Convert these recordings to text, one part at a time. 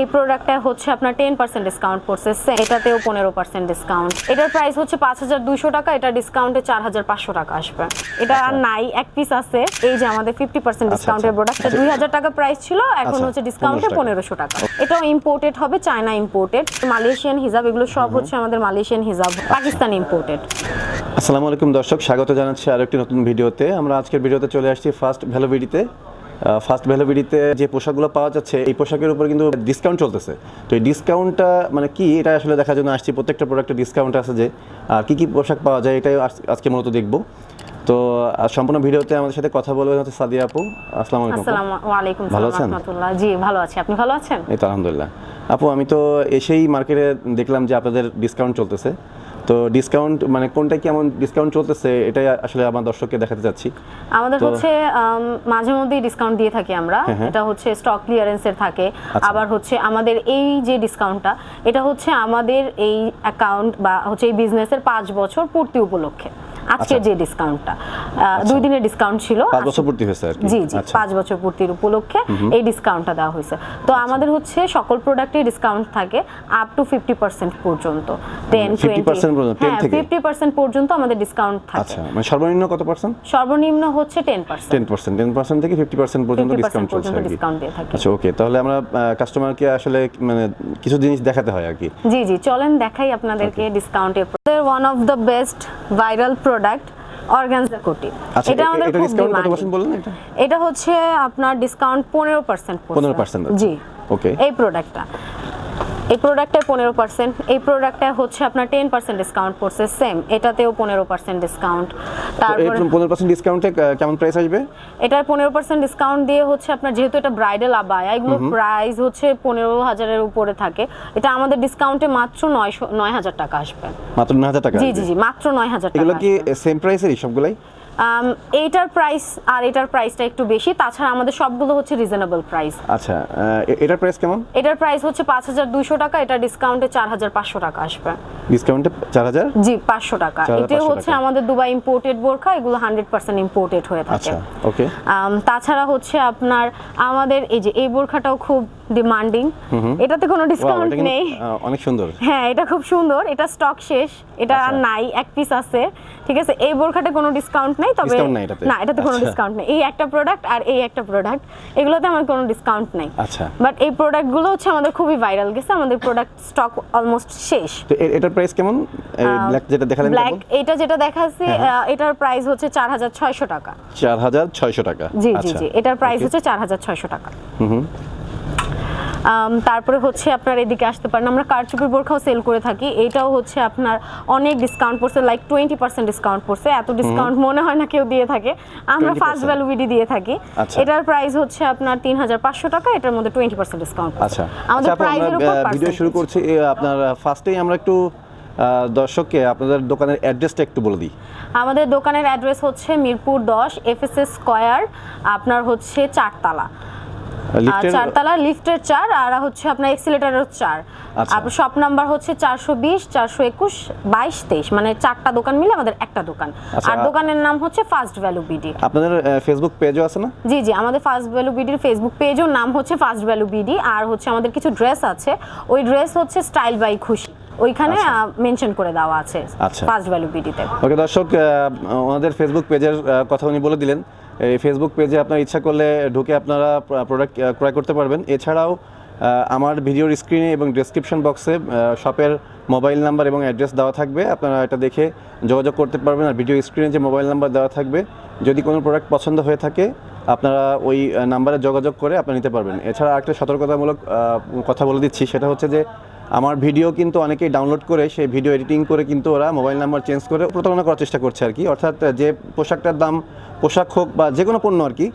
এই প্রোডাক্টটা হচ্ছে আপনার টেন পার্সেন্ট ডিসকাউন্ট পড়ছে। এটাতেও পনেরো পার্সেন্ট ডিসকাউন্ট এটার প্রাইস হচ্ছে পাঁচ হাজার দুইশো টাকা এটা ডিসকাউন্টে চার হাজার পাঁচশো টাকা আসবে। এটা আর নাই এক পিস আছে। এই যে আমাদের ফিফটি পার্সেন্ট ডিসকাউন্টের আচ্ছা। প্রোডাক্ট দুই হাজার টাকা প্রাইস ছিল এখন আচ্ছা, হচ্ছে ডিসকাউন্টে 1500 পনেরোশো টাকা। এটাও ইম্পোর্টেড হবে চায়না ইম্পোর্টেড মালয়েশিয়ান হিজাব এগুলো সব হচ্ছে আমাদের মালয়েশিয়ান হিজাব পাকিস্তান ইম্পোর্টেড আসসালামু আলাইকুম দর্শক স্বাগত জানাচ্ছি আরও একটি নতুন ভিডিওতে। আমরা আজকের ভিডিওতে চলে আসছি ফার্স্ট ভ্যালোভিডিতে ফার্স্ট ভ্যালোভিডিতে যে পোশাকগুলো পাওয়া যাচ্ছে এই পোশাকের উপর কিন্তু ডিসকাউন্ট চলতেছে। তো এই ডিসকাউন্টটা মানে কি? এটা আসলে দেখার জন্য আসছি প্রত্যেকটা প্রোডাক্টে ডিসকাউন্ট আছে যে আর কী কী পোশাক পাওয়া যায় এটাই আজকে মূলত দেখব। তো সম্পূর্ণ ভিডিওতে আমাদের সাথে কথা বলবেন হচ্ছে সাদিয়া আপু। আসসালামু আলাইকুম। আসসালামু আলাইকুম ভালো আছেন? জি ভালো আছি। আপনি ভালো আছেন? এই তো আলহামদুলিল্লাহ। আপু আমি তো এসেই মার্কেটে দেখলাম যে আপনাদের ডিসকাউন্ট চলতেছে। তো ডিসকাউন্ট মানে কোনটা কেমন ডিসকাউন্ট চলতেছে এটাই আসলে আমার দর্শককে দেখাতে চাচ্ছি আমাদের হচ্ছে মাঝে মধ্যেই ডিসকাউন্ট দিয়ে থাকি আমরা হ্যাঁ, হ্যাঁ। এটা হচ্ছে স্টক ক্লিয়ারেন্সের থাকে আচ্ছা। আবার হচ্ছে আমাদের এই যে ডিসকাউন্টটা এটা হচ্ছে আমাদের এই অ্যাকাউন্ট বা হচ্ছে এই বিজনেসের পাঁচ বছর পূর্তি উপলক্ষে আজকে আচ্ছা। যে ডিসকাউন্টটা দুই দিনের ডিসকাউন্ট ছিল। পাঁচ বছর পূর্তি হয়েছে আর জি জি আচ্ছা। পাঁচ বছর পূর্তির উপলক্ষে এই ডিসকাউন্টটা দেওয়া হয়েছে। তো আমাদের হচ্ছে সকল প্রোডাক্টে ডিসকাউন্ট থাকে আপ টু ফিফটি পার্সেন্ট পর্যন্ত। টেন 50% পর্যন্ত, 10 থেকে? ফিফটি পার্সেন্ট পর্যন্ত আমাদের ডিসকাউন্ট থাকে। আচ্ছা মানে সর্বনিম্ন কত পার্সেন্ট সর্বনিম্ন হচ্ছে ten percent ten percent ten percent থেকে ফিফটি পার্সেন্ট পর্যন্ত ডিসকাউন্ট চলছে আর কি। ডিসকাউন্ট দিয়ে থাকি। আচ্ছা ওকে তাহলে আমরা কাস্টমারকে আসলে মানে কিছু জিনিস দেখাতে হয় আর কি। জি জি চলেন দেখাই আপনাদেরকে ডিসকাউন্টের one of the best viral product organza কোটি এটা আমাদের খুব বললেন এটা? এটা হচ্ছে আপনার ডিসকাউন্ট পনেরো পার্সেন্ট 15% জি। ওকে এই প্রোডাক্টটা এই প্রোডাক্টে পনেরো পার্সেন্ট এই প্রোডাক্টে হচ্ছে আপনার টেন পার্সেন্ট ডিসকাউন্ট পড়ছে সেম এটাতেও পনেরো পার্সেন্ট ডিসকাউন্ট তারপরে পনেরো পার্সেন্ট ডিসকাউন্টে কেমন প্রাইস আসবে? এটার পনেরো পার্সেন্ট ডিসকাউন্ট দিয়ে হচ্ছে আপনার যেহেতু এটা ব্রাইডাল আবায়া এগুলোর প্রাইস হচ্ছে পনেরো হাজারের উপরে থাকে। এটা আমাদের ডিসকাউন্টে মাত্র নয়শো নয় হাজার টাকা আসবে। মাত্র ন হাজার টাকা জি জি জি মাত্র নয় হাজার টাকা এগুলো কি সেম প্রাইসেরই সবগুলাই? এইটার প্রাইস আর এটার প্রাইসটা একটু বেশি। তাছাড়া আমাদের সবগুলো হচ্ছে রিজনেবল প্রাইস আচ্ছা এটার প্রাইস কেমন? এটার প্রাইস হচ্ছে পাঁচ হাজার দুইশো টাকা এটা ডিসকাউন্টে চার হাজার পাঁচশো টাকা আসবে। ডিসকাউন্টে চার হাজার? জি পাঁচশো টাকা। 4,500 এটা হচ্ছে আমাদের দুবাই ইম্পোর্টেড বোরখা এগুলো হান্ড্রেড পার্সেন্ট ইম্পোর্টেড হয়ে থাকে। আচ্ছা ওকে তাছাড়া হচ্ছে আপনার আমাদের এই যে এই বোরখাটাও খুব ডিমান্ডিং এটাতে কোনো ডিসকাউন্ট নেই। অনেক সুন্দর। হ্যাঁ এটা খুব সুন্দর। এটা স্টক শেষ। এটা আর আচ্ছা। নাই এক পিস আছে। ঠিক আছে? এই বোরখাতে কোনো ডিসকাউন্ট নেই তবে? না এটাতে কোনো আচ্ছা। ডিসকাউন্ট নেই। এই একটা প্রোডাক্ট আর এই একটা প্রোডাক্ট এগুলোতে আমার কোনো ডিসকাউন্ট নেই। আচ্ছা। বাট এই প্রোডাক্টগুলো হচ্ছে আমাদের খুবই ভাইরাল গেছে। আমাদের প্রোডাক্ট স্টক অলমোস্ট শেষ। তো এটার প্রাইস কেমন? ব্ল্যাক যেটা দেখালেন ব্ল্যাক এটা যেটা দেখাচ্ছি হ্যাঁ, আহ, এটার প্রাইস হচ্ছে চার হাজার ছয়শো টাকা। চার হাজার ছয়শো টাকা। জি জি আচ্ছা। জি। এটার প্রাইস হচ্ছে চার হাজার ছয়শো টাকা। হুম। তারপরে হচ্ছে আপনার এদিকে আসতে পারেন। আমরা কারচুপির বোরখাও সেল করে থাকি। এটাও হচ্ছে আপনার অনেক ডিসকাউন্ট পড়ছে লাইক টোয়েন্টি পার্সেন্ট ডিসকাউন্ট পড়ছে। এত ডিসকাউন্ট মনে হয় না কেউ দিয়ে থাকে। আমরা ফার্স্ট ভ্যালু বিডি দিয়ে থাকি। আচ্ছা। এটার প্রাইস হচ্ছে আপনার তিন হাজার পাঁচশো টাকা এটার মধ্যে টোয়েন্টি পার্সেন্ট ডিসকাউন্ট আচ্ছা। আমাদের আচ্ছা, প্রাইসের উপর ভিডিও শুরু করছি। আপনার ফার্স্টেই আমরা একটু দর্শককে আপনাদের দোকানের অ্যাড্রেসটা একটু বলে দিই। আমাদের দোকানের অ্যাড্রেস হচ্ছে মিরপুর দশ এফএসএস স্কয়ার আপনার হচ্ছে চারতলা। চারতলা লিফটের চার আর হচ্ছে আপনার এক্সিলেটারের চার। আচ্ছা। শপ নাম্বার হচ্ছে চারশো বিশ চারশো একুশ বাইশ তেইশ মানে চারটা দোকান মিলে আমাদের একটা দোকান। আচ্ছা। আর দোকানের নাম হচ্ছে ফার্স্ট ভ্যালু বিডি আপনাদের ফেসবুক পেজও আছে না? জি জি আমাদের ফার্স্ট ভ্যালু বিডির ফেসবুক পেজও নাম হচ্ছে ফার্স্ট ভ্যালু বিডি আর হচ্ছে আমাদের কিছু ড্রেস আছে। ওই ড্রেস হচ্ছে স্টাইল বাই খুশি ওইখানে মেনশন করে দেওয়া আছে আচ্ছা। ফার্স্ট ভ্যালু বিডিতে ওকে দর্শক ফেসবুক পেজের কথা উনি বলে দিলেন। এই ফেসবুক পেজে আপনার ইচ্ছা করলে ঢুকে আপনারা প্রোডাক্ট ক্রয় করতে পারবেন। এছাড়াও আমার ভিডিওর স্ক্রিনে এবং ডেসক্রিপশন বক্সে শপের মোবাইল নাম্বার এবং অ্যাড্রেস দেওয়া থাকবে। আপনারা এটা দেখে যোগাযোগ করতে পারবেন। আর ভিডিও স্ক্রিনে যে মোবাইল নাম্বার দেওয়া থাকবে, যদি কোনো প্রোডাক্ট পছন্দ হয়ে থাকে, আপনারা ওই নাম্বারে যোগাযোগ করে আপনারা নিতে পারবেন। এছাড়া একটা সতর্কতামূলক কথা বলে দিচ্ছি। সেটা হচ্ছে যে আমার ভিডিও কিন্তু অনেকেই ডাউনলোড করে, সেই ভিডিও এডিটিং করে কিন্তু ওরা মোবাইল নাম্বার চেঞ্জ করে প্রতারণা করার চেষ্টা করছে আর কি। অর্থাৎ যে পোশাকটার দাম পোশাক হোক বা যে কোনো পণ্য আর কি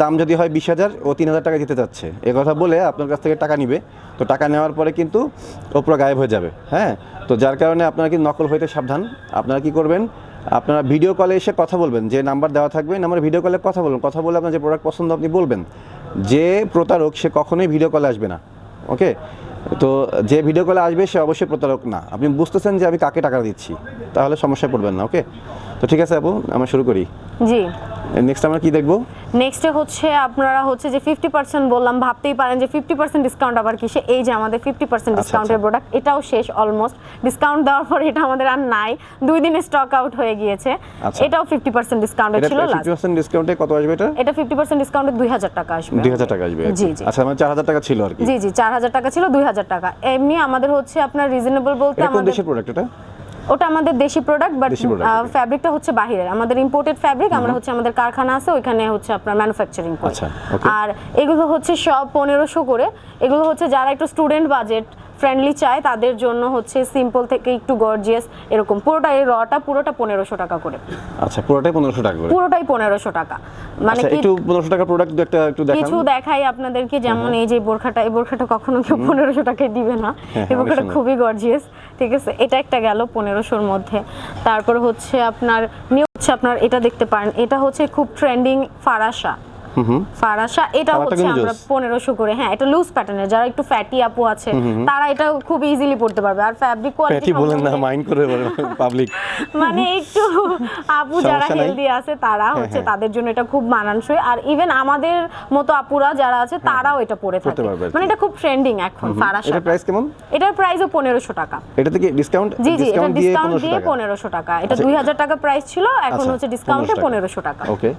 দাম যদি হয় বিশ হাজার, ও তিন হাজার টাকা দিতে চাচ্ছে। এ কথা বলে আপনার কাছ থেকে টাকা নিবে। তো টাকা নেওয়ার পরে কিন্তু ও পুরো গায়েব হয়ে যাবে হ্যাঁ? তো যার কারণে আপনারা কিন্তু নকল হইতে সাবধান। আপনারা কি করবেন, আপনারা ভিডিও কলে এসে কথা বলবেন, যে নাম্বার দেওয়া থাকবে নাম্বার ভিডিও কলে কথা বলবেন কথা বলে আপনার যে প্রোডাক্ট পছন্দ আপনি বলবেন। যে প্রতারক, সে কখনোই ভিডিও কলে আসবে না ওকে তো যে ভিডিও কলে আসবে সে অবশ্যই প্রতারক না। আপনি বুঝতেছেন যে আমি কাকে টাকা দিচ্ছি, তাহলে সমস্যায় পড়বেন না ওকে তো ঠিক আছে আপু আমরা শুরু করি। জি। নেক্সট আমরা কি দেখব? নেক্সটে হচ্ছে আপনারা হচ্ছে যে ফিফটি পার্সেন্ট বললাম ভাবতেই পারেন যে ফিফটি পার্সেন্ট ডিসকাউন্ট আবার কিসে এই যে আমাদের ফিফটি পার্সেন্ট ডিসকাউন্টের। প্রোডাক্ট এটাও শেষ অলমোস্ট ডিসকাউন্ট দেওয়ার পর এটা আমাদের আর নাই। দুই দিনে স্টক আউট হয়ে গিয়েছে। আচ্ছা। এটাও ফিফটি পার্সেন্ট ডিসকাউন্টে এটা ছিল ফিফটি লাস্ট পার্সেন্ট ডিসকাউন্টে কত আসবে এটা? এটা ফিফটি পার্সেন্ট ডিসকাউন্টে দুই হাজার টাকা আসবে। দুই হাজার টাকা আসবে। জি, জি। আচ্ছা মানে চার হাজার টাকা ছিল আর কি। জি জি চার হাজার টাকা ছিল দুই হাজার টাকা। এমনি আমাদের হচ্ছে আপনার রিজনেবল বলতে আমাদের দেশের প্রোডাক্ট এটা? ওটা আমাদের দেশি প্রোডাক্ট বাট ফ্যাব্রিকটা হচ্ছে বাহিরের। আমাদের ইম্পোর্টেড ফ্যাব্রিক আমরা হচ্ছে আমাদের কারখানা আছে ওইখানে হচ্ছে আপনার ম্যানুফ্যাকচারিং করি। আচ্ছা, আর এগুলো হচ্ছে সব পনেরোশো করে। এগুলো হচ্ছে যারা একটু স্টুডেন্ট বাজেট ফ্রেন্ডলি চায় তাদের জন্য হচ্ছে সিম্পল থেকে একটু গর্জিয়াস এরকম। পুরোটা এই রটা পুরোটা পনেরোশো টাকা করে। আচ্ছা পুরোটাই পনেরোশো টাকা করে? পুরোটাই পনেরোশো টাকা। মানে আচ্ছা কি একটু পনেরোশো টাকা প্রোডাক্ট একটা একটু দেখান। কিছু দেখাই আপনাদেরকে যেমন এই যে বোরখাটা এই বোরখাটা কখনো কেউ পনেরোশো টাকায় দিবে না। হ্যাঁ, এই বোরখাটা খুবই গর্জিয়াস ঠিক আছে? এটা একটা গেল পনেরোশোর মধ্যে। তারপর হচ্ছে আপনার নিউ হচ্ছে আপনার এটা দেখতে পারেন। এটা হচ্ছে খুব ট্রেন্ডিং ফারাসা। ফারাসা এটা হচ্ছে আমরা পনেরোশো করে হ্যাঁ এটা লুজ প্যাটার্নের যারা একটু ফ্যাটি আপু আছে তারা এটা খুব ইজিলি পড়তে পারবে আর ফ্যাব্রিক কোয়ালিটি বলেন না মাইন্ড করে পাবলিক মানে একটু আপু যারা হেলদি আছে তারা হচ্ছে হ্যাঁ। তাদের জন্য এটা খুব মানানসই আর ইভেন আমাদের মতো আপুরা যারা আছে তারাও এটা পরে হ্যাঁ, থাকে। মানে এটা খুব ট্রেন্ডিং এখন ফারাসা এটা প্রাইস কেমন? এটার প্রাইসও পনেরোশো টাকা। এটা থেকে ডিসকাউন্ট জি জি এটা ডিসকাউন্ট দিয়ে পনেরোশো টাকা। এটা আচ্ছা। দুই হাজার টাকা প্রাইস ছিল এখন আচ্ছা, হচ্ছে ডিসকাউন্টে পনেরোশো টাকা। ওকে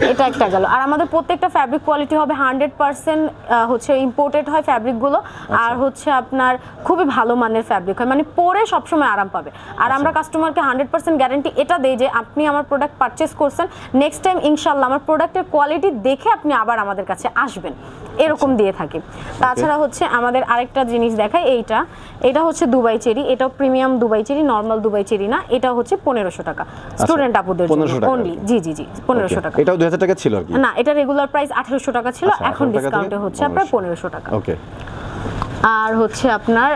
এটা একটা গেল। আর আমাদের প্রত্যেকটা ফ্যাব্রিক কোয়ালিটি হবে হান্ড্রেড পার্সেন্ট হচ্ছে ইম্পোর্টেড হয় ফ্যাব্রিকগুলো আচ্ছা। আর হচ্ছে আপনার খুবই ভালো মানের ফ্যাব্রিক হয়। মানে পরে সবসময় আরাম পাবে। আর আমরা আচ্ছা। কাস্টমারকে হান্ড্রেড পার্সেন্ট গ্যারান্টি এটা দেই যে আপনি আমার প্রোডাক্ট পারচেস করছেন। নেক্সট টাইম ইনশাল্লাহ আমার প্রোডাক্টের কোয়ালিটি দেখে আপনি আবার আমাদের কাছে আসবেন। এরকম আচ্ছা। দিয়ে থাকি। তাছাড়া হচ্ছে আমাদের আরেকটা জিনিস দেখায় এইটা। এটা হচ্ছে দুবাই চেরি। এটাও premium Dubai cherry normal Dubai cherry না। এটা হচ্ছে পনেরোশো টাকা। স্টুডেন্ট আপুদের জন্য অনলি জি জি জি পনেরোশো টাকা। এটাও দুই হাজার টাকা ছিল আর কি? না এটা রেগুলার প্রাইস আঠারোশো টাকা ছিল আচ্ছা, এখন ডিসকাউন্টে হচ্ছে আপনার 1500 টাকা। ওকে আর হচ্ছে আপনার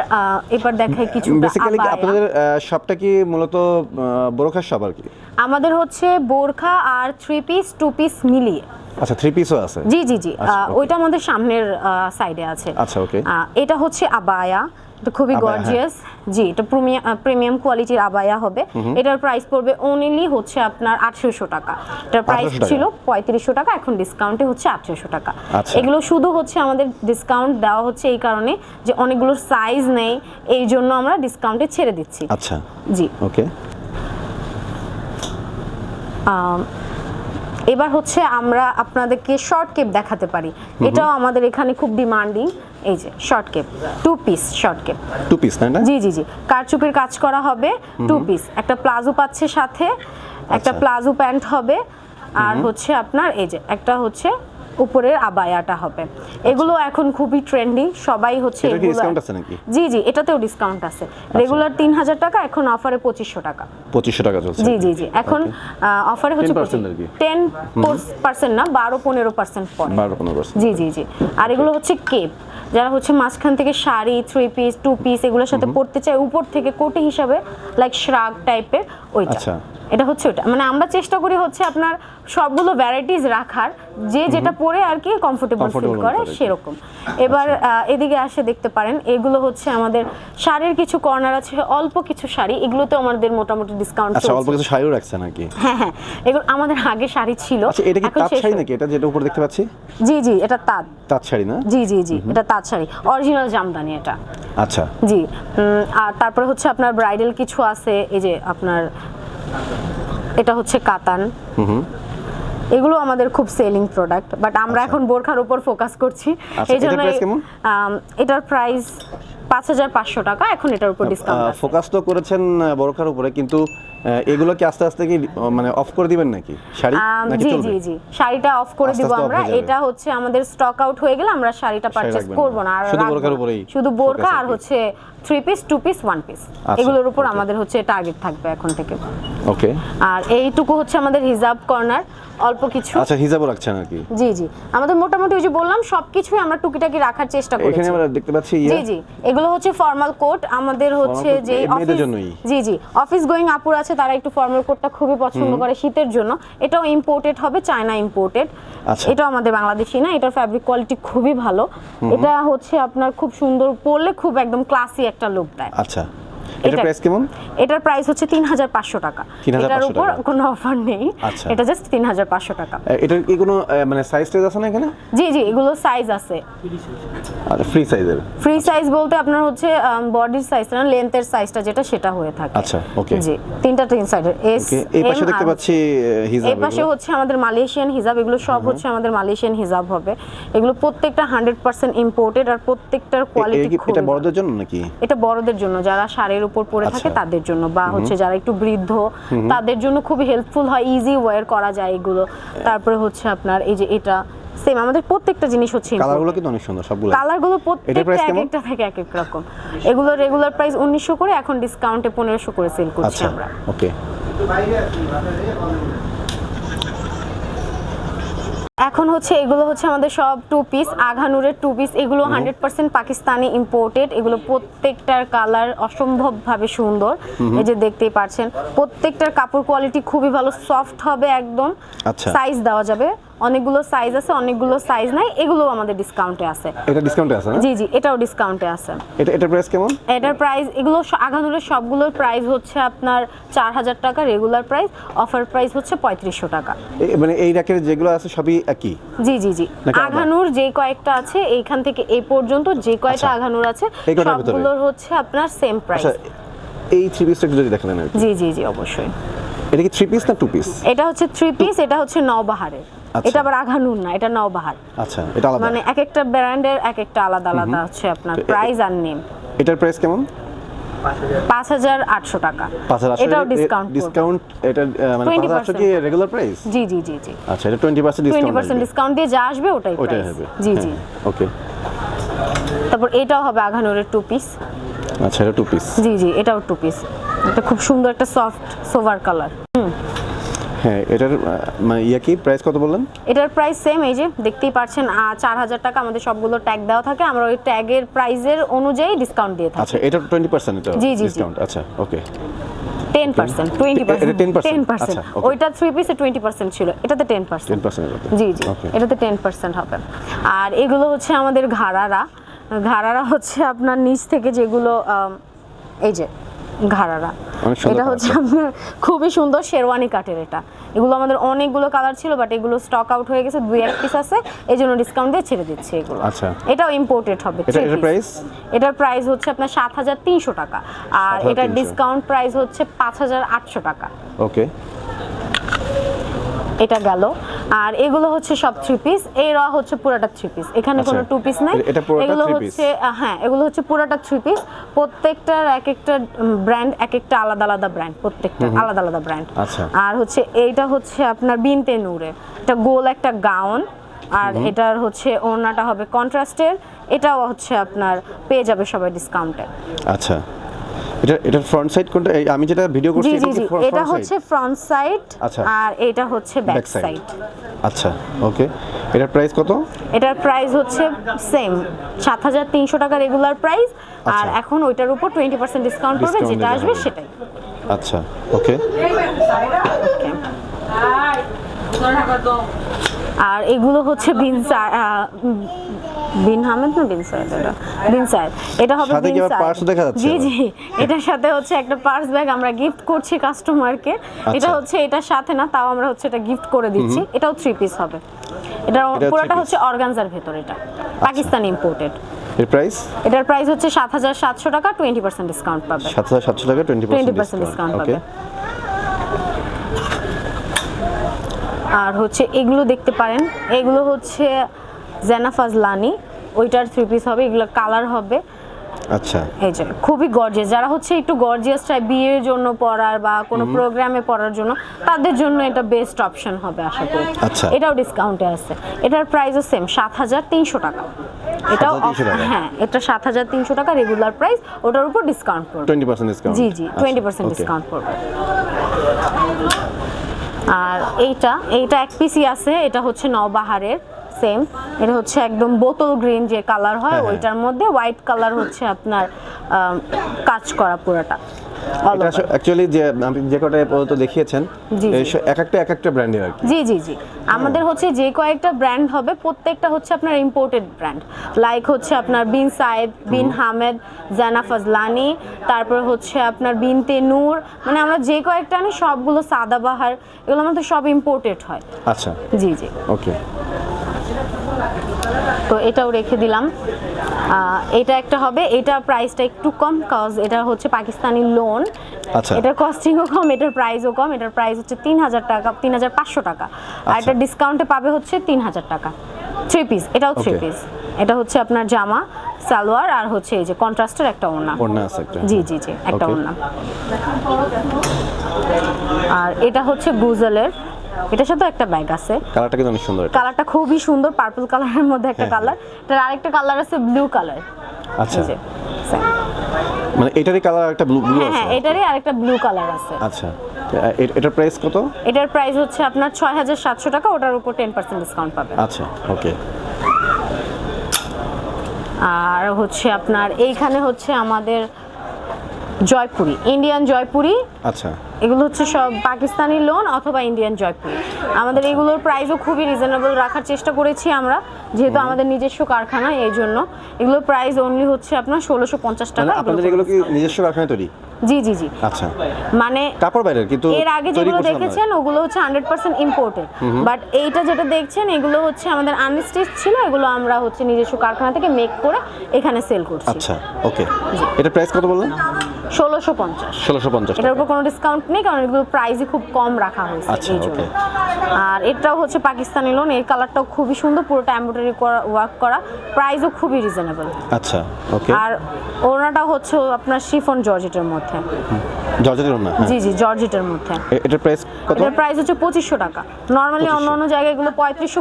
এবার দেখাই কিছু বেসিক্যালি আপনাদের শপটা কি মূলত বোরখার শপ আর কি? আমাদের হচ্ছে বোরখা আর থ্রি পিস টু পিস মিলিয়ে। আচ্ছা থ্রি পিসও আছে? জি জি জি। আচ্ছা. ওইটা আমাদের সামনের সাইডে আছে। আচ্ছা, ওকে এটা হচ্ছে আবায়া। এটা খুবই আবায়া, হ্যাঁ। গর্জিয়াস জি এটা প্রিমিয়াম কোয়ালিটির আবায়া হবে। এটার প্রাইস পড়বে অনলি হচ্ছে আপনার আঠেরোশো টাকা। এটার প্রাইস ছিল পঁয়ত্রিশশো টাকা এখন ডিসকাউন্টে হচ্ছে আঠেরোশো টাকা। আচ্ছা। এগুলো শুধু হচ্ছে আমাদের ডিসকাউন্ট দেওয়া হচ্ছে এই কারণে যে অনেকগুলো সাইজ নেই এই জন্য আমরা ডিসকাউন্টে ছেড়ে দিচ্ছি। আচ্ছা। জি। ওকে। এবার হচ্ছে আমরা আপনাদেরকে শর্ট কেপ দেখাতে পারি। এটাও আমাদের এখানে খুব ডিমান্ডিং এই যে short cape two piece short cape two piece তাই না? জি জি জি। কারচুপির কাজ করা হবে টু পিস একটা প্লাজো পাচ্ছে সাথে একটা আচ্ছা। প্লাজো প্যান্ট হবে আর হচ্ছে আপনার এই যে একটা হচ্ছে উপরের আবায়াটা হবে। এগুলো এখন খুবই ট্রেন্ডিং সবাই হচ্ছে এগুলো- ডিসকাউন্ট আছে নাকি? জি জি এটাতেও ডিসকাউন্ট আছে। রেগুলার তিন হাজার টাকা এখন অফারে পঁচিশশো টাকা। পঁচিশশো টাকা চলছে। জি জি জি এখন অফারে হচ্ছে 10% আর কি। টেন পার্সেন্ট না বারো পনেরো পার্সেন্ট পড়ে বারো পনেরো পার্সেন্ট জি জি জি। আর এগুলো হচ্ছে কেপ যারা হচ্ছে মাঝখান থেকে sari three piece two piece এগুলোর সাথে পড়তে চায় উপর থেকে কোটি হিসাবে লাইক শ্রাগ টাইপের ওইটা। আচ্ছা। এটা হচ্ছে ওটা মানে আমরা চেষ্টা করি হচ্ছে আপনার সবগুলো ভ্যারাইটিস রাখার যে যেটা পরে আর কি কমফোর্টেবল ফিল করে। সেরকম। এবার এদিকে আসে দেখতে পারেন এগুলো হচ্ছে আমাদের শাড়ির কিছু কর্নার আছে অল্প কিছু শাড়ি এগুলোতে আমাদের মোটামুটি ডিসকাউন্ট আচ্ছা অল্প কিছু শাড়িও রাখছে নাকি? হ্যাঁ হ্যাঁ এগুলো আমাদের আগে শাড়ি ছিল। আচ্ছা এটা কি তাঁত শাড়ি নাকি? এটা যেটা উপরে দেখতে পাচ্ছি? জি জি এটা তাঁত। তাঁত শাড়ি না? জি জি জি এটা তাঁত শাড়ি অরিজিনাল জামদানি এটা। আচ্ছা। জি আর তারপরে হচ্ছে আপনার ব্রাইডাল কিছু আছে এই যে আপনার এটা হচ্ছে কাতান। এগুলো আমাদের খুব সেলিং প্রোডাক্ট বাট আমরা এখন বোরখার উপর ফোকাস করছি। আচ্ছা, এই জন্য এটার প্রাইস পাঁচ হাজার পাঁচশো টাকা এখন এটার উপর ডিসকাউন্ট ফোকাস তো করেছেন বোরখার উপরে কিন্তু আহ, এগুলো কি আস্তে আস্তে কি মানে অফ করে দিবেন নাকি? শাড়ি জি জি জি শাড়িটা অফ করে দিব আমরা। এটা হচ্ছে আমাদের স্টক আউট হয়ে গেলে আমরা শাড়িটা পারচেজ। করব না। আর শুধু বোরখার উপরেই শুধু বোরকা আর হচ্ছে three piece two piece one piece আচ্ছা, এগুলোর উপর আমাদের হচ্ছে টার্গেট থাকবে এখন থেকে। ওকে আর এইটুকু হচ্ছে আমাদের হিজাব কর্নার অল্প কিছু। আচ্ছা হিজাবও রাখছেন আর কি? জি জি। আমাদের মোটামুটি ওই যে বললাম সবকিছুই আমরা টুকিটাকি রাখার চেষ্টা এখানে আমরা দেখতে পাচ্ছি ইয়ে? জি জি। এগুলো হচ্ছে ফর্মাল কোট আমাদের হচ্ছে যে অফিস জি জি। অফিস গোয়িং আপুর আছে তারা একটু ফর্মাল কোটটা খুবই পছন্দ করে শীতের জন্য। এটাও ইম্পোর্টেড হবে চায়না ইম্পোর্টেড আচ্ছা। এটাও আমাদের বাংলাদেশি না এটার ফ্যাব্রিক কোয়ালিটি খুবই ভালো। এটা হচ্ছে আপনার খুব সুন্দর পরলে খুব একদম ক্লাসি একটা লুক দেয়। আচ্ছা। এটা- প্রাইস কেমন? এটার প্রাইস হচ্ছে তিন হাজার পাঁচশো টাকা। এটার উপর কোনো অফার নেই। আচ্ছা। এটা জাস্ট তিন হাজার পাঁচশো টাকা। এ, এটার কি কোনো মানে সাইজ টাইজ আছে না এখানে? জি জি এগুলো সাইজ আছে। আচ্ছা ফ্রি সাইজের ফ্রি সাইজ বলতে আপনার হচ্ছে বডির সাইজ না লেন্থের সাইজটা যেটা সেটা হয়ে থাকে। আচ্ছা, okay. জি তিনটা তিন সাইডের এস এই পাশে দেখতে পাচ্ছি হিজাব এই পাশে হচ্ছে আমাদের মালয়েশিয়ান হিজাব। এগুলো সব হচ্ছে আমাদের মালয়েশিয়ান হিজাব হবে। এগুলো প্রত্যেকটা হান্ড্রেড পার্সেন্ট ইম্পোর্টেড আর প্রত্যেকটার কোয়ালিটি খুব এটা বড়দের জন্য নাকি? এটা বড়দের জন্য। যারা শাড়ির উপর পড়ে থাকে আচ্ছা। তাদের জন্য বা হচ্ছে যারা একটু বৃদ্ধ তাদের জন্য খুবই হেল্পফুল হয় ইজি ওয়্যার করা যায় এগুলো। তারপরে হচ্ছে আপনার এই যে এটা সেম আমাদের প্রত্যেকটা জিনিস হচ্ছে কালারগুলো কিন্তু অনেক সুন্দর সবগুলো কালারগুলো প্রত্যেকটা এক একটা থেকে এক এক রকম। এগুলো রেগুলার প্রাইস উনিশশো করে এখন ডিসকাউন্টে 1500 করে সেল করছি আচ্ছা আমরা। ওকে এখন হচ্ছে এগুলো হচ্ছে আমাদের সব টু পিস আঘানুরের টু পিস এগুলো হান্ড্রেড পার্সেন্ট পাকিস্তানি ইম্পোর্টেড এগুলো প্রত্যেকটার কালার অসম্ভব ভাবে সুন্দর এই যে দেখতেই পাচ্ছেন প্রত্যেকটার কাপড় কোয়ালিটি খুবই ভালো সফট হবে একদম। আচ্ছা। সাইজ দেওয়া যাবে। অনেকগুলো সাইজ আছে অনেকগুলো সাইজ নাই এগুলো আমাদের ডিসকাউন্টে আছে। এটা ডিসকাউন্টে আছে জি জি এটাও ডিসকাউন্টে আছে। এটা এটার প্রাইস কেমন? এটার প্রাইস এগুলো আঘানুরের সবগুলোর প্রাইস হচ্ছে আপনার চার হাজার টাকা রেগুলার প্রাইস অফার প্রাইস হচ্ছে পঁয়ত্রিশশো টাকা। মানে এই র্যাকের যেগুলো আছে সবই একই? জি জি জি? আঘানুর যে কয়েকটা আছে এইখান থেকে এই পর্যন্ত যে কয়টা আচ্ছা। আঘানুর আছে সবগুলোর হচ্ছে আপনার সেম প্রাইস আচ্ছা এই থ্রি পিসটা যদি দেখেন জি জি জি অবশ্যই। এটা কি থ্রি পিস না টু পিস এটা হচ্ছে থ্রি পিস এটা হচ্ছে নওবাহারের। আচ্ছা। এটা আবার আঘানুর না এটা নওবাহার। আচ্ছা এটা আলাদা। মানে এক একটা ব্র্যান্ডের এক একটা আলাদা আলাদা হচ্ছে আপনার প্রাইস আর নেম এটার প্রাইস কেমন? পাঁচ হাজার আটশো টাকা। এটাও ডিসকাউন্ট ডিসকাউন্ট এটা মানে পাঁচ হাজার আটশো কি রেগুলার প্রাইস জি জি জি জি। আচ্ছা এটা twenty percent twenty discount percent discount দিয়ে যা আসবে ওটাই হবে। জি জি। ওকে তারপর এটাও হবে আঘানুরের টু পিস আচ্ছা এটা টু পিস জি জি এটাও টু পিস এটা খুব সুন্দর একটা সফট সোভার কালার হ্যাঁ এটার মানে ইয়া কি? প্রাইস কত বললেন? এটার প্রাইস সেম এই যে দেখতেই পাচ্ছেন চার হাজার টাকা আমাদের সবগুলো ট্যাগ দেওয়া থাকে। আমরা ওই ট্যাগের প্রাইজের অনুযায়ী ডিসকাউন্ট দিয়ে থাকি। আচ্ছা এটা টোয়েন্টি পার্সেন্ট এটা জি, জি। ডিসকাউন্ট আচ্ছা okay ten percent twenty percent 10% ten percent. ওইটা থ্রি পিসে টোয়েন্টি পার্সেন্ট ছিল। এটাতে টেন পার্সেন্ট জি জি। এটাতে টেন পার্সেন্ট হবে। আর এগুলো হচ্ছে আমাদের ঘাড়ারা। ঘাড়ারা হচ্ছে আপনার নিচ থেকে যেগুলো এই যে ঘাড়ারা। এটা হচ্ছে আপনার খুবই সুন্দর শেরওয়ানি কাঠের এটা। এগুলো আমাদের অনেকগুলো কালার ছিল বাট এগুলো স্টক আউট হয়ে গেছে দুই এক পিস আছে এই জন্য ডিসকাউন্ট দিয়ে ছেড়ে দিচ্ছি এগুলো। আচ্ছা। এটাও ইম্পোর্টেড হবে এটার piece। এটার প্রাইস হচ্ছে আপনার সাত হাজার তিনশো টাকা। আর 7,300 এটার ডিসকাউন্ট প্রাইস হচ্ছে পাঁচ হাজার আটশো টাকা। ওকে এটা গেল। আর এগুলো হচ্ছে সব থ্রি পিস এরা হচ্ছে পুরাটা থ্রি পিস এখানে আচ্ছা। কোনো টু পিস নাই। এগুলো হচ্ছে হ্যাঁ এগুলো হচ্ছে পুরাটা থ্রি পিস প্রত্যেকটার এক একটা ব্র্যান্ড এক একটা আলাদা আলাদা ব্র্যান্ড প্রত্যেকটা আলাদা আলাদা ব্র্যান্ড আচ্ছা। আর হচ্ছে এইটা হচ্ছে আপনার বিনতে নূরে। এটা গোল একটা গাউন। আর এটার হচ্ছে ওড়নাটা হবে কন্ট্রাস্টের এটাও হচ্ছে আপনার পেয়ে যাবে সবাই ডিসকাউন্টে আচ্ছা। এটা এটা ফ্রন্ট সাইড কোনটা? আমি যেটা ভিডিও করছি এটা হচ্ছে ফ্রন্ট সাইড আচ্ছা। আর এটা হচ্ছে ব্যাক সাইড আচ্ছা ওকে এটার প্রাইস কত? এটার প্রাইস হচ্ছে সেম সাত হাজার তিনশো টাকা রেগুলার প্রাইস আর আচ্ছা। এখন ওইটার উপর টোয়েন্টি পার্সেন্ট ডিসকাউন্ট করবে যেটা আসবে সেটাই। আচ্ছা ওকে আর এগুলো হচ্ছে বিনস বিন হামেদ না বিন সাইড এটা বিন সাইড এটা হবে বিন দেখা যাচ্ছে? জি জি। এটার সাথে হচ্ছে একটা পার্স ব্যাগ আমরা গিফট করছি কাস্টমারকে এটা আচ্ছা। হচ্ছে এটার সাথে না তাও আমরা হচ্ছে এটা গিফট করে দিচ্ছি। এটাও থ্রি পিস হবে। এটা পুরোটা হচ্ছে অর্গানজার ভেতর এটা। পাকিস্তানি ইম্পোর্টেড এর প্রাইস এটার প্রাইস হচ্ছে সাত হাজার সাতশো টাকা টোয়েন্টি পার্সেন্ট ডিসকাউন্ট পাবে। সাত হাজার সাতশো টাকা twenty twenty percent percent discount পাবে। আর হচ্ছে এগুলো দেখতে পারেন। এগুলো হচ্ছে জেনাফাজ লানি ওইটার থ্রি পিস হবে এগুলো কালার হবে। আচ্ছা। এই যে খুবই গর্জিয়াস যারা হচ্ছে একটু গর্জিয়াস চাই বিয়ের জন্য পরার বা কোনো প্রোগ্রামে পরার জন্য তাদের জন্য এটা বেস্ট অপশন হবে আশা করি। আচ্ছা। এটাও ডিসকাউন্টে আছে। এটার প্রাইসও সেম সাত হাজার তিনশো টাকা। এটাও 7,300 off- টাকা? হ্যাঁ এটা সাত হাজার তিনশো টাকা রেগুলার প্রাইস ওটার উপর ডিসকাউন্ট করবে টোয়েন্টি পার্সেন্ট ডিসকাউন্ট জি জি টোয়েন্টি পার্সেন্ট ডিসকাউন্ট করবে আর এইটা এইটা এক পিসি আছে এটা হচ্ছে নওবাহারের। সেম। এটা হচ্ছে একদম বোতল গ্রিন যে কালার হয় হ্যাঁ, হ্যাঁ। ওইটার মধ্যে হোয়াইট কালার হচ্ছে আপনার কাজ করা পুরোটা। All অ্যাকচুয়ালি যে আপনি যে কটা পর্যন্ত দেখিয়েছেন এক একটা এক একটা ব্র্যান্ডের আর জি জি জি। আমাদের হচ্ছে যে কয়েকটা ব্র্যান্ড হবে প্রত্যেকটা হচ্ছে আপনার ইম্পোর্টেড ব্র্যান্ড লাইক হচ্ছে আপনার বিন সাইদ বিন হামেদ জানা ফজলানি তারপর হচ্ছে আপনার বিনতে নূর মানে আমরা যে কয়েকটা আনি সবগুলো সাদাবাহার এগুলো আমাদের সব ইম্পোর্টেড হয়। আচ্ছা। জি জি। ওকে তো এটাও রেখে দিলাম। এটা একটা হবে এটা প্রাইসটা একটু কম কজ এটা হচ্ছে পাকিস্তানি লোন আচ্ছা। এটার কস্টিংও কম এটার প্রাইসও কম এটার প্রাইস হচ্ছে তিন হাজার টাকা তিন হাজার পাঁচশো টাকা। আর আচ্ছা। এটা ডিসকাউন্টে পাবে হচ্ছে তিন হাজার টাকা। থ্রি পিস এটাও থ্রি পিস এটা হচ্ছে আপনার জামা সালোয়ার আর হচ্ছে এই যে কন্ট্রাস্টের একটা ওড়না। ওড়না আছে একটা। জি জি জি একটা. ওড়না। আর এটা হচ্ছে গুজলের। এটার সাথে একটা ব্যাগ আছে। কালারটা কিন্তু অনেক সুন্দর এটা। কালারটা খুবই সুন্দর পার্পল কালারের মধ্যে একটা হ্যাঁ, কালার এটার আরেকটা কালার আছে ব্লু কালার আচ্ছা। মানে এটারই কালার একটা ব্লু ব্লু হ্যাঁ আছে। হ্যাঁ এটারই আরেকটা ব্লু কালার আছে। আচ্ছা। এটার প্রাইস কত? এটার প্রাইস হচ্ছে আপনার ছয় হাজার সাতশো টাকা ওটার উপর টেন পার্সেন্ট ডিসকাউন্ট পাবে আচ্ছা ওকে আর হচ্ছে আপনার এইখানে হচ্ছে আমাদের জয়পুরি ইন্ডিয়ান জয়পুরি। আচ্ছা। এগুলো হচ্ছে সব পাকিস্তানি লোন অথবা ইন্ডিয়ান জয়পুরি আমাদের এগুলোর প্রাইসও খুবই রিজনেবল রাখার চেষ্টা করেছি আমরা যেহেতু আমাদের নিজস্ব কারখানা এই জন্য। এগুলোর প্রাইস অনলি হচ্ছে আপনার ষোলোশো পঞ্চাশ মানে টাকা আপনাদের এগুলো কি নিজস্ব কারখানায় তৈরি? জি জি জি। আচ্ছা। মানে কাপড় বাইরের কিন্তু এর আগে যেগুলো দেখেছেন ওগুলো হচ্ছে হান্ড্রেড পার্সেন্ট ইম্পোর্টেড বাট এইটা যেটা দেখছেন এগুলো হচ্ছে আমাদের আনস্টিচ ছিল এগুলো আমরা হচ্ছে নিজস্ব কারখানা থেকে মেক করে এখানে সেল করছি। আচ্ছা ওকে এটা প্রাইস কত বললেন? ষোলোশো পঞ্চাশ। ষোলোশো পঞ্চাশ এটার উপর কোনো ডিসকাউন্ট নেই কারণ এগুলো প্রাইসই খুব কম রাখা হয়েছে আচ্ছা, এই জন্য। আর এটাও হচ্ছে পাকিস্তানি লোন এর কালারটাও খুবই সুন্দর পুরোটা এমব্রয়ডারি করা ওয়ার্ক করা। প্রাইসও খুবই রিজনেবল আচ্ছা ওকে আর হচ্ছে আপনার শিফন জর্জেটের মধ্যে। জর্জেটের হ্যাঁ। জি জি জর্জেটের মধ্যে। এটার প্রাইস কত? এটার প্রাইস হচ্ছে পঁচিশশো টাকা। নর্মালি 2500 অন্য অন্য জায়গায় এগুলো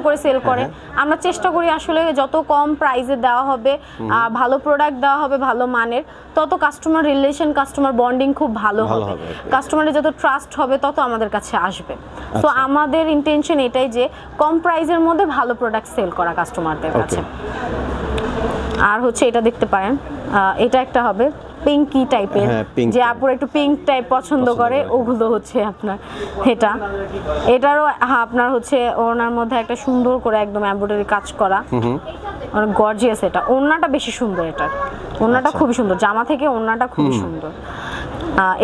করে সেল করে। হ্যাঁ, আমরা চেষ্টা করি আসলে যত কম প্রাইসে দেওয়া হবে ভালো প্রোডাক্ট দেওয়া হবে ভালো মানের তত কাস্টমার রিলেশন কাস্টমার বন্ডিং খুব ভালো হবে। কাস্টমারের যত ট্রাস্ট হবে তত আমাদের কাছে আসবে। তো আচ্ছা। আমাদের ইন্টেনশন এটাই যে কম প্রাইসের মধ্যে ভালো প্রোডাক্ট সেল করা কাস্টমারদের কাছে। আর হচ্ছে এটা দেখতে পারেন। এটা একটা হবে পিঙ্কি টাইপের। হ্যাঁ, যে। আপুর একটু পিঙ্ক টাইপ পছন্দ করে। ওগুলো হচ্ছে আপনার এটা। এটারও হ্যাঁ, আপনার হচ্ছে ওনার মধ্যে একটা সুন্দর করে একদম এমব্রয়ডারি কাজ করা। অনেক গর্জিয়াস এটা। ওড়নাটা বেশি সুন্দর এটার। ওড়নাটা আচ্ছা। খুবই সুন্দর। জামা থেকে ওড়নাটা খুবই সুন্দর।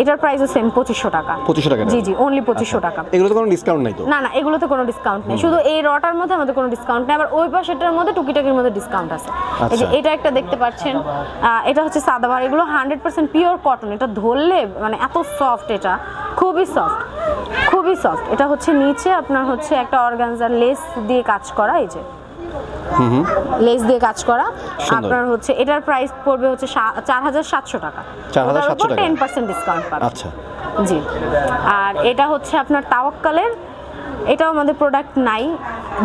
এটার প্রাইসও সেম পঁচিশশো টাকা। 2500 টাকা জি জি অনলি পঁচিশশো টাকা। এগুলো তো কোনো ডিসকাউন্ট নাই তো? না না এগুলোতে কোনো ডিসকাউন্ট নেই। শুধু এই রটার মধ্যে আমাদের কোনো ডিসকাউন্ট নেই। আবার ওই পাশেটার মধ্যে টুকিটাকির মধ্যে ডিসকাউন্ট আছে। এই যে আচ্ছা। এটা একটা দেখতে পাচ্ছেন এটা হচ্ছে সাদাভার এগুলো হান্ড্রেড পার্সেন্ট পিওর কটন এটা ধরলে মানে এত সফট এটা। খুবই সফট খুবই সফট এটা হচ্ছে নিচে আপনার হচ্ছে একটা অর্গানজার লেস দিয়ে কাজ করা এই যে। লেস দিয়ে কাজ করা। আপনার হচ্ছে এটার প্রাইস পড়বে হচ্ছে চার হাজার সাতশো টাকা। 4,700 টাকা? টেন পার্সেন্ট ডিসকাউন্ট পাবে আচ্ছা। জি। আর এটা হচ্ছে আপনার তাওয়াক্কালের এটাও আমাদের প্রোডাক্ট নাই।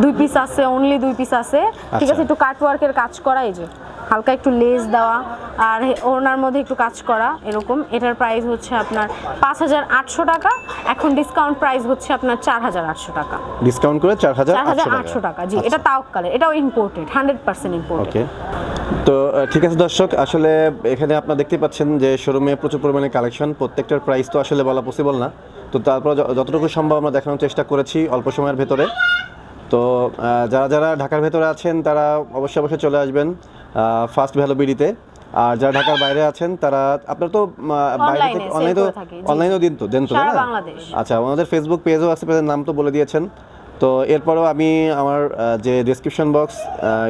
দুই পিস আছে অনলি দুই পিস আছে। ঠিক আচ্ছা। আছে একটু কাটওয়ার্কের কাজ করা এই যে। হালকা একটু লেস দেওয়া আর ওনার মধ্যে একটু কাজ করা এরকম। এটার প্রাইস হচ্ছে আপনার পাঁচ হাজার আটশো টাকা। এখন ডিসকাউন্ট প্রাইস হচ্ছে আপনার চার হাজার আটশো টাকা। ডিসকাউন্ট করে চার হাজার আটশো টাকা। জি আচ্ছা। এটা তাওয়াক্কালের এটাও ইম্পোর্টেড হান্ড্রেড পার্সেন্ট ইম্পোর্টেড তো ঠিক আছে দর্শক আসলে এখানে আপনারা দেখতে পাচ্ছেন যে শোরুমে প্রচুর পরিমাণে কালেকশন প্রত্যেকটার প্রাইস তো আসলে বলা পসিবল না। তো তারপর যতটুকু সম্ভব আমরা দেখানোর চেষ্টা করেছি অল্প সময়ের ভেতরে। তো যারা যারা ঢাকার ভেতরে আছেন তারা অবশ্যই অবশ্যই চলে আসবেন। First value বিডিতে। আর যারা ঢাকার বাইরে আছেন তারা আপনার তো বাইরে থেকে অনলাইনে তো অনলাইনেও দিন তো দেন তো না? আচ্ছা ওনাদের ফেসবুক পেজও আছে পেজের নাম তো বলে দিয়েছেন। তো এরপরও আমি আমার যে ডিসক্রিপশন বক্স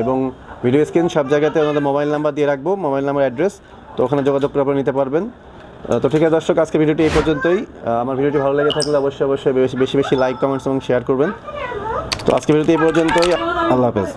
এবং ভিডিও স্ক্রিন সব জায়গাতে ওনাদের মোবাইল নাম্বার দিয়ে রাখব মোবাইল নাম্বার অ্যাড্রেস তো ওখানে যোগাযোগ করে নিতে পারবেন। তো ঠিক আছে দর্শক আজকে ভিডিওটি এই পর্যন্তই। আমার ভিডিওটি ভালো লেগে থাকলে অবশ্যই অবশ্যই বেশি বেশি বেশি লাইক কমেন্টস এবং শেয়ার করবেন। তো আজকে ভিডিওটি এই পর্যন্তই আল্লাহ হাফেজ।